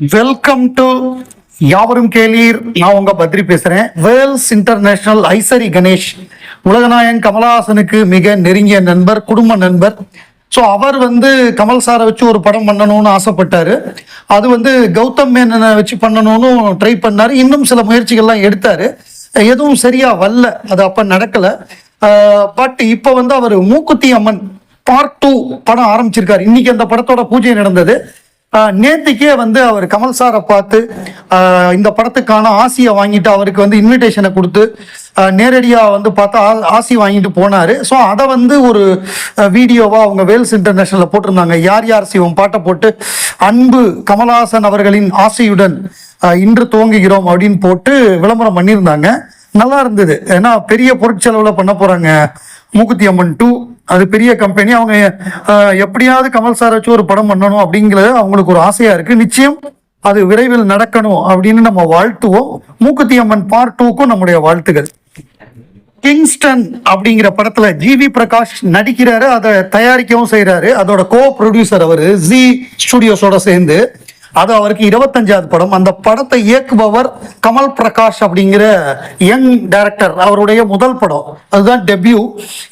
Welcome to யாவரும் கேளீர். நான் உங்க பத்ரி பேசுறேன். வேர்ல்ஸ் இன்டர்நேஷனல் ஐசரி கணேஷ் உலகநாயகன் கமலஹாசனுக்கு மிக நெருங்கிய நண்பர் குடும்ப நண்பர். ஸோ அவர் வந்து கமல் சாரை வச்சு ஒரு படம் பண்ணணும்னு ஆசைப்பட்டாரு. அது வந்து கௌதம் மேனனை வச்சு பண்ணணும்னு ட்ரை பண்ணார். இன்னும் சில முயற்சிகள்லாம் எடுத்தார். எதுவும் சரியா வரல. அது அப்போ நடக்கலை. பட் இப்போ வந்து அவர் மூக்குத்தி அம்மன் பார்ட் டூ படம் ஆரம்பிச்சிருக்காரு. இன்னைக்கு அந்த படத்தோட பூஜை நடந்தது. நேத்திக்கே வந்து அவர் கமல் சாரை பார்த்து இந்த படத்துக்கான ஆசையை வாங்கிட்டு அவருக்கு வந்து இன்விடேஷனை கொடுத்து நேரடியாக வந்து பார்த்தா ஆ- ஆசி வாங்கிட்டு போனார். ஸோ அதை வந்து ஒரு வீடியோவாக அவங்க வேல்ஸ் இன்டர்நேஷனலில் போட்டிருந்தாங்க. யார் யார் சிவம் பாட்டை போட்டு அன்பு கமலஹாசன் அவர்களின் ஆசையுடன் இன்று துவங்குகிறோம் அப்படின்னு போட்டு விளம்பரம் பண்ணியிருந்தாங்க. நல்லா இருந்தது. ஏன்னா பெரிய பொருட்செலவில் பண்ண போகிறாங்க மூக்குத்தி அம்மன் டூ. அது பெரிய கம்பெனி அவங்க எப்படியாவது கமல் சார் வச்சு ஒரு படம் பண்ணணும் அப்படிங்கிறது அவங்களுக்கு ஒரு ஆசையா இருக்கு. நிச்சயம் அது விரைவில் நடக்கணும் அப்படின்னு நம்ம வாழ்த்துவோம். மூக்குத்தி அம்மன் பார்ட் டூக்கும் நம்முடைய வாழ்த்துகள். கிங்ஸ்டன் அப்படிங்கிற படத்துல ஜிவி பிரகாஷ் நடிக்கிறாரு அதை தயாரிக்கவும் செய்யறாரு அதோட கோ ப்ரொடியூசர் அவரு ஜி ஸ்டுடியோஸோட சேர்ந்து அது அவருக்கு இருபத்தஞ்சாவது படம். அந்த படத்தை இயக்குபவர் கமல் பிரகாஷ் அப்படிங்கிற யங் டைரக்டர் அவருடைய முதல் படம். அதுதான் டெபியூ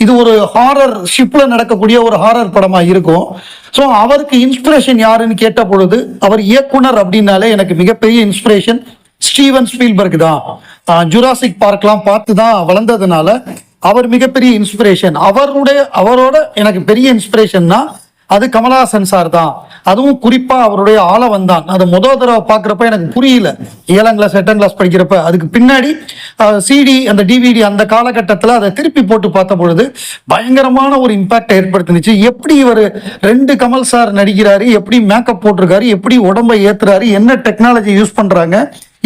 இது ஒரு ஹாரர் ஷிப்பில் நடக்கக்கூடிய ஒரு ஹாரர் படமாக இருக்கும். ஸோ அவருக்கு இன்ஸ்பிரேஷன் யாருன்னு கேட்ட பொழுது அவர் இயக்குனர் அப்படின்னாலே எனக்கு மிகப்பெரிய இன்ஸ்பிரேஷன் ஸ்டீவன் ஸ்பீல்பர்க் தான். ஜுராசிக் பார்க்லாம் பார்த்து தான் வளர்ந்ததுனால அவர் மிகப்பெரிய இன்ஸ்பிரேஷன் அவருடைய அவரோட எனக்கு பெரிய இன்ஸ்பிரேஷன்னா அது கமலஹாசன் சார் தான். அதுவும் குறிப்பா அவருடைய ஆலவன் வந்தான் அது முதல் தடவை பார்க்குறப்ப எனக்கு புரியல. ஏழாம் கிளாஸ் எட்டாம் கிளாஸ் படிக்கிறப்ப. அதுக்கு பின்னாடி சிடி அந்த டிவிடி அந்த காலகட்டத்தில் அதை திருப்பி போட்டு பார்த்த பொழுது பயங்கரமான ஒரு இம்பாக்டை ஏற்படுத்துனுச்சு. எப்படி இவர் ரெண்டு கமல் சார் நடிக்கிறாரு எப்படி மேக்கப் போட்டிருக்காரு எப்படி உடம்பை ஏத்துறாரு என்ன டெக்னாலஜி யூஸ் பண்றாங்க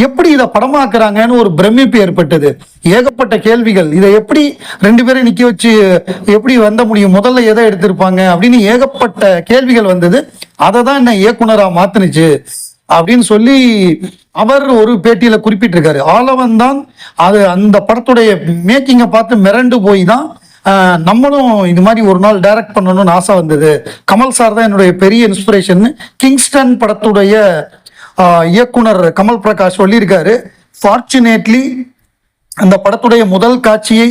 எப்படி இதை படமாக்குறாங்கன்னு ஒரு பிரமிப்பு ஏற்பட்டது. ஏகப்பட்ட கேள்விகள். இதை எப்படி ரெண்டு பேரும் நிக்க வச்சு எப்படி வந்த முடியும்? முதல்ல எதை எடுத்திருப்பாங்க? அப்படின்னு ஏகப்பட்ட கேள்விகள் வந்தது. அதை தான் என்ன இயக்குனரா மாத்துனுச்சு. அப்படின்னு சொல்லி அவர் ஒரு பேட்டியில குறிப்பிட்டிருக்காரு. ஆலவன் தான் அது அந்த படத்துடைய மேக்கிங்கை பார்த்து மிரண்டு போய் தான் நம்மளும் இது மாதிரி ஒரு நாள் டைரக்ட் பண்ணணும்னு ஆசை வந்தது. கமல் சார் தான் என்னுடைய பெரிய இன்ஸ்பிரேஷன் கிங்ஸ்டன் படத்துடைய இயக்குனர் கமல் பிரகாஷ் சொல்லியிருக்காரு ஃபார்ச்சுனேட்லி அந்த படத்துடைய முதல் காட்சியை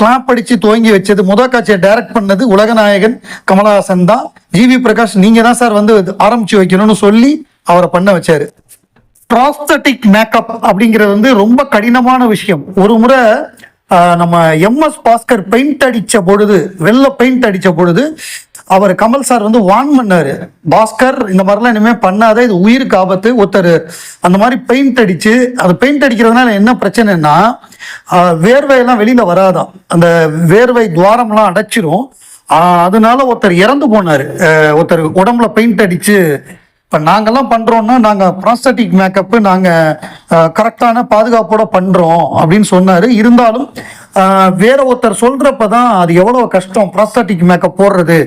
கிளாப் அடித்து துவங்கி வச்சது முதல் காட்சியை டைரக்ட் பண்ணது உலகநாயகன் கமலஹாசன் தான். ஜிவி பிரகாஷ் நீங்கள் தான் சார் வந்து ஆரம்பித்து வைக்கணும்னு சொல்லி அவரை பண்ண வச்சாரு. ப்ராஸ்தட்டிக் மேக்கப் அப்படிங்கிறது வந்து ரொம்ப கடினமான விஷயம். ஒரு முறை நம்ம எம்எஸ் பாஸ்கர் பெயிண்ட் அடித்த பொழுது வெள்ளை பெயிண்ட் அடித்த பொழுது அவர் கமல் சார் வந்து வான் பண்ணாரு. பாஸ்கர் இந்த மாதிரிலாம் இனிமே பண்ணாத இது உயிருக்கு ஆபத்து ஒருத்தர் அந்த மாதிரி பெயிண்ட் அடிச்சு அது பெயிண்ட் அடிக்கிறதுனால என்ன பிரச்சனைனா வேர்வையெல்லாம் வெளியில வராதான் அந்த வேர்வை துவாரம்லாம் அடைச்சிரும். அதனால ஒருத்தர் இறந்து போனார். ஒருத்தர் உடம்புல பெயிண்ட் அடிச்சு இப்போ நாங்கெல்லாம் பண்ணுறோன்னா நாங்கள் ப்ராஸ்தட்டிக் மேக்கப்பு நாங்கள் கரெக்டான பாதுகாப்போட பண்ணுறோம் அப்படின்னு சொன்னார். இருந்தாலும் வேற ஒருத்தர் சொல்கிறப்ப தான் அது எவ்வளோ கஷ்டம் ப்ராஸ்தட்டிக் மேக்கப் போடுறது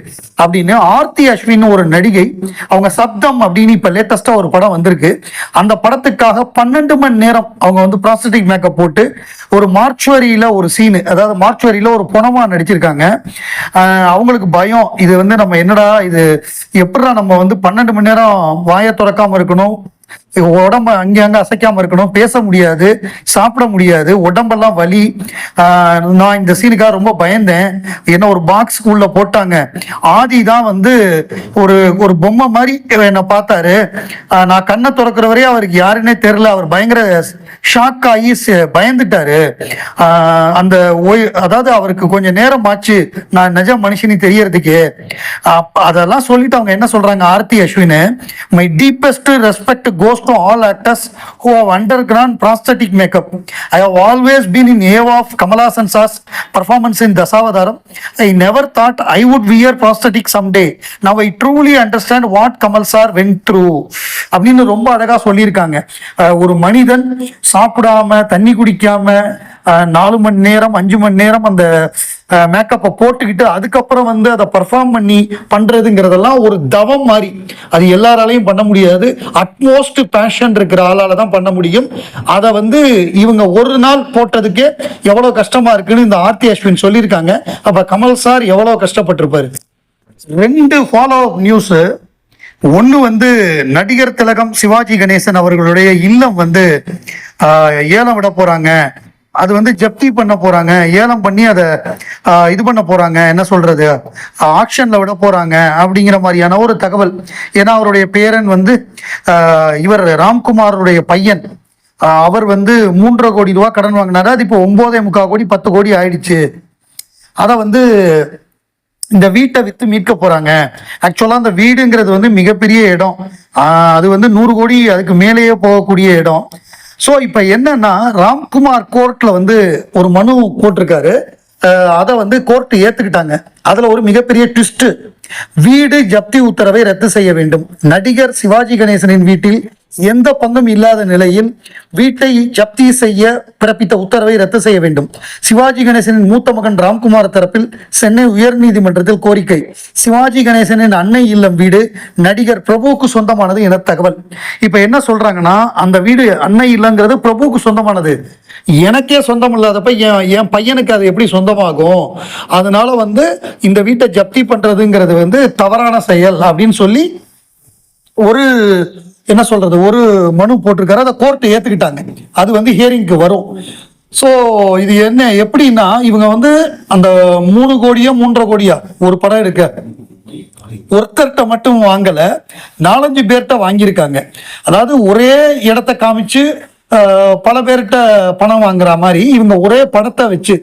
அப்படின்னு ஆர்த்தி அஸ்வின் ஒரு நடிகை. அவங்க சப்தம் அப்படின்னு இப்போ லேட்டஸ்ட்டாக ஒரு படம் வந்திருக்கு. அந்த படத்துக்காக பன்னெண்டு மணி நேரம் அவங்க வந்து ப்ராஸ்தட்டிக் மேக்கப் போட்டு ஒரு மார்ச்சுவரியில ஒரு சீனு அதாவது மார்ச்சுவரியில ஒரு புனமா நடிச்சிருக்காங்க. அவங்களுக்கு பயம். இது வந்து நம்ம என்னடா இது எப்படா நம்ம வந்து பன்னெண்டு மணி நேரம் வாயை திறக்காம இருக்கணும்? உடம்ப அங்க அங்கே அசைக்காம இருக்கணும் பேச முடியாது சாப்பிட முடியாது உடம்பெல்லாம் வலி. ஆஹ் நான் இந்த சீனுக்காக ரொம்ப பயந்தேன். என்ன ஒரு பாக்ஸ் போட்டாங்க. ஆதி தான் வந்து ஒரு ஒரு பொம்மை மாதிரி என்னை பார்த்தாரு. ஆஹ் நான் கண்ணை திறக்கிற வரையும் அவருக்கு யாருன்னே தெரியல. அவர் பயங்கர ஷாக் ஆகி பயந்துட்டாரு. அந்த ஓய் அதாவது அவருக்கு கொஞ்சம் நேரம் ஆச்சு. நான் நிஜ மனுஷனி தெரியறதுக்கு. அதெல்லாம் சொல்லிட்டு அவங்க என்ன சொல்றாங்க Aarthi Ashwin my deepest respect goes to all actors who have under Kiran prosthetic makeup I have always been in awe of Kamal Haasan sauce performance in Dasavatharam I never thought I would wear prosthetic some day now I truly understand what Kamal sir went through அப்படின்னு ரொம்ப அழகா சொல்லியிருக்காங்க. ஒரு மனிதன் சாப்பிடாம தண்ணி குடிக்காம நாலு மணி நேரம் அஞ்சு மணி நேரம் அந்த மேக்கப்பை போட்டுக்கிட்டு அதுக்கப்புறம் வந்து அதை பர்ஃபார்ம் பண்ணி பண்ணுறதுங்கிறதெல்லாம் ஒரு தவம் மாதிரி அது எல்லாராலையும் பண்ண முடியாது. அட்மோஸ்ட் பேஷன் இருக்கிற ஆளால் தான் பண்ண முடியும். அதை வந்து இவங்க ஒரு நாள் போட்டதுக்கே எவ்வளோ கஷ்டமாக இருக்குன்னு இந்த ஆர்த்தி அஸ்வின் சொல்லியிருக்காங்க. அப்போ கமல் சார் எவ்வளோ கஷ்டப்பட்டிருப்பாரு? ரெண்டு ஃபாலோ அப் நியூஸு ஒன்று வந்து நடிகர் திலகம் சிவாஜி கணேசன் அவர்களுடைய இல்லம் வந்து ஏலம் விட போறாங்க. அது வந்து ஜப்தி பண்ண போறாங்க. ஏலம் பண்ணி அதை இது பண்ண போறாங்க. என்ன சொல்றது? ஆக்ஷன்ல விட போறாங்க அப்படிங்கிற மாதிரியான ஒரு தகவல். ஏன்னா அவருடைய பேரன் வந்து இவர் ராம்குமாருடைய பையன். அவர் வந்து மூன்றரை கோடி ரூபா கடன் வாங்கினாரு. அது இப்போ ஒன்பதே முக்கால் கோடி பத்து கோடி ஆயிடுச்சு. அதை வந்து இந்த வீட்டை வித்து மீட்க போறாங்க. ஆக்சுவலா அந்த வீடுங்கிறது வந்து மிகப்பெரிய இடம். அது வந்து நூறு கோடி அதுக்கு மேலேயே போகக்கூடிய இடம். ஸோ இப்போ என்னன்னா ராம்குமார் கோர்ட்டில் வந்து ஒரு மனு போட்டிருக்காரு. அதை வந்து கோர்ட் ஏற்றுக்கிட்டாங்க அதில் ஒரு மிகப்பெரிய ட்விஸ்ட்டு வீடு ஜப்தி உத்தரவை ரத்து செய்ய வேண்டும். நடிகர் சிவாஜி கணேசனின் வீட்டில் எந்த பங்கும் இல்லாத நிலையில் வீட்டை ஜப்தி செய்ய பிறப்பித்த உத்தரவை ரத்து செய்ய வேண்டும். சிவாஜி கணேசனின் மூத்த மகன் ராம்குமார் தரப்பில் சென்னை உயர்நீதிமன்றத்தில் கோரிக்கை. சிவாஜி கணேசனின் அன்னை இல்லம் வீடு நடிகர் பிரபுவுக்கு சொந்தமானது என தகவல். இப்ப என்ன சொல்றாங்கன்னா அந்த வீடு அன்னை இல்லங்கிறது பிரபுவுக்கு சொந்தமானது. எனக்கே சொந்தம் இல்லாதப்ப என் என் பையனுக்கு அது எப்படி சொந்தமாகும்? அதனால வந்து இந்த வீட்டை ஜப்தி பண்றதுங்கிறது வந்து தவறான செயல் அப்படின்னு சொல்லி ஒரு என்ன சொல்றது ஒரு மனு போட்டிருக்காரு அதை கோர்ட்டு ஏத்துக்கிட்டாங்க. அது வந்து ஹியரிங்க்கு வரும். ஸோ இது என்ன எப்படின்னா இவங்க வந்து அந்த மூணு கோடியா மூன்றரை கோடியா ஒரு படம் இருக்க. ஒருத்தர்கிட்ட மட்டும் வாங்கல நாலஞ்சு பேர்கிட்ட வாங்கியிருக்காங்க. அதாவது ஒரே இடத்த காமிச்சு பல பேர்கிட்ட பணம் வாங்குற மாதிரி இவங்க ஒரே படத்தை வச்சு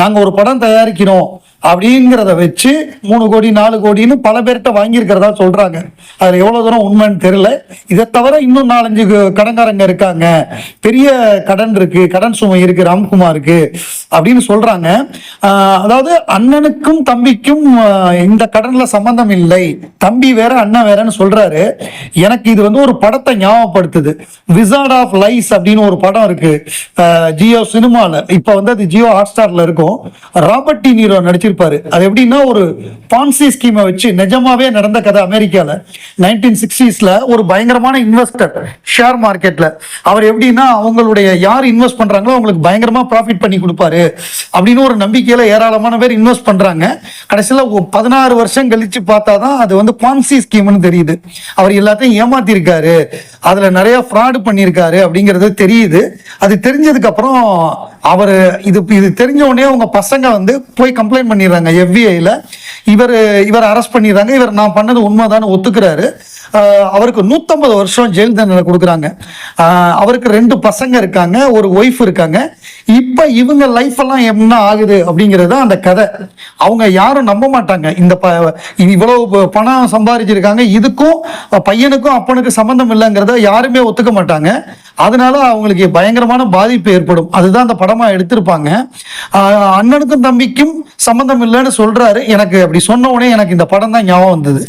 நாங்கள் ஒரு படம் தயாரிக்கிறோம் அப்படிங்கிறத வச்சு மூணு கோடி நாலு கோடின்னு பல பேர்கிட்ட வாங்கியிருக்கிறதா சொல்றாங்க. அதில் எவ்வளோ தூரம் உண்மைன்னு தெரியல. இதை தவிர இன்னும் நாலஞ்சு கடன்காரங்க இருக்காங்க. பெரிய கடன் இருக்கு கடன் சுமை இருக்கு ராம்குமாருக்கு அப்படின்னு சொல்றாங்க. அதாவது அண்ணனுக்கும் தம்பிக்கும் இந்த கடனில் சம்பந்தம் இல்லை. தம்பி வேற அண்ணன் வேறன்னு சொல்றாரு. எனக்கு இது வந்து ஒரு படத்தை ஞாபகப்படுத்துது. விசார்ட் ஆஃப் லைஸ் அப்படின்னு ஒரு படம் இருக்கு. ஜியோ சினிமாவில் இப்போ வந்து அது ஜியோ ஹாட்ஸ்டார்ல இருக்கும். ராபர்ட் டி நீரோ நடிச்சிருப்பாரு அது எப்படின்னா ஒரு பான்சி ஸ்கீமை வச்சு நிஜமாவே நடந்த கதை அமெரிக்கால. நைன்டீன் சிக்ஸ்டீஸ்ல ஒரு பயங்கரமான இன்வெஸ்டர் ஷேர் மார்க்கெட்ல அவர் எப்படின்னா அவங்களுடைய யார் இன்வெஸ்ட் பண்றாங்களோ அவங்களுக்கு பயங்கரமா ப்ராஃபிட் பண்ணி கொடுப்பாரு அப்படின்னு ஒரு நம்பிக்கையில ஏராளமான பேர் இன்வெஸ்ட் பண்றாங்க. கடைசியில பதினாறு வருஷம் கழிச்சு பார்த்தாதான் அது வந்து பான்சி ஸ்கீம்னு தெரியுது. அவர் எல்லாத்தையும் ஏமாத்திருக்காரு. அதுல நிறைய ஃப்ராடு பண்ணியிருக்காரு அப்படிங்கிறது தெரியுது. அது தெரிஞ்சதுக்கு அப்புறம் அவர் இது இது தெரிஞ்ச உடனே பசங்க வந்து போய் கம்ப்ளைண்ட் பண்ணிடுறாங்க எஃபிஐல இவர் இவர் அரெஸ்ட் பண்ணிடுறாங்க. இவர் நான் பண்ணது உண்மைதான் ஒத்துக்கிறாரு. அவருக்கு நூற்றம்பது வருஷம் ஜெயில் தண்டனை கொடுக்குறாங்க. அவருக்கு ரெண்டு பசங்க இருக்காங்க ஒரு ஒய்ஃப் இருக்காங்க. இப்போ இவங்க லைஃப் எல்லாம் என்ன ஆகுது அப்படிங்கிறது தான் அந்த கதை. அவங்க யாரும் நம்ப மாட்டாங்க. இந்த ப இது இவ்வளவு பணம் சம்பாதிச்சிருக்காங்க இதுக்கும் பையனுக்கும் அப்பனுக்கு சம்மந்தம் இல்லைங்கிறத யாருமே ஒத்துக்க மாட்டாங்க. அதனால அவங்களுக்கு பயங்கரமான பாதிப்பு ஏற்படும். அதுதான் அந்த படமா எடுத்திருப்பாங்க. அண்ணனுக்கும் தம்பிக்கும் சம்பந்தம் இல்லைன்னு சொல்றாரு. எனக்கு அப்படி சொன்ன உடனே எனக்கு இந்த படம் தான் ஞாபகம் வந்தது.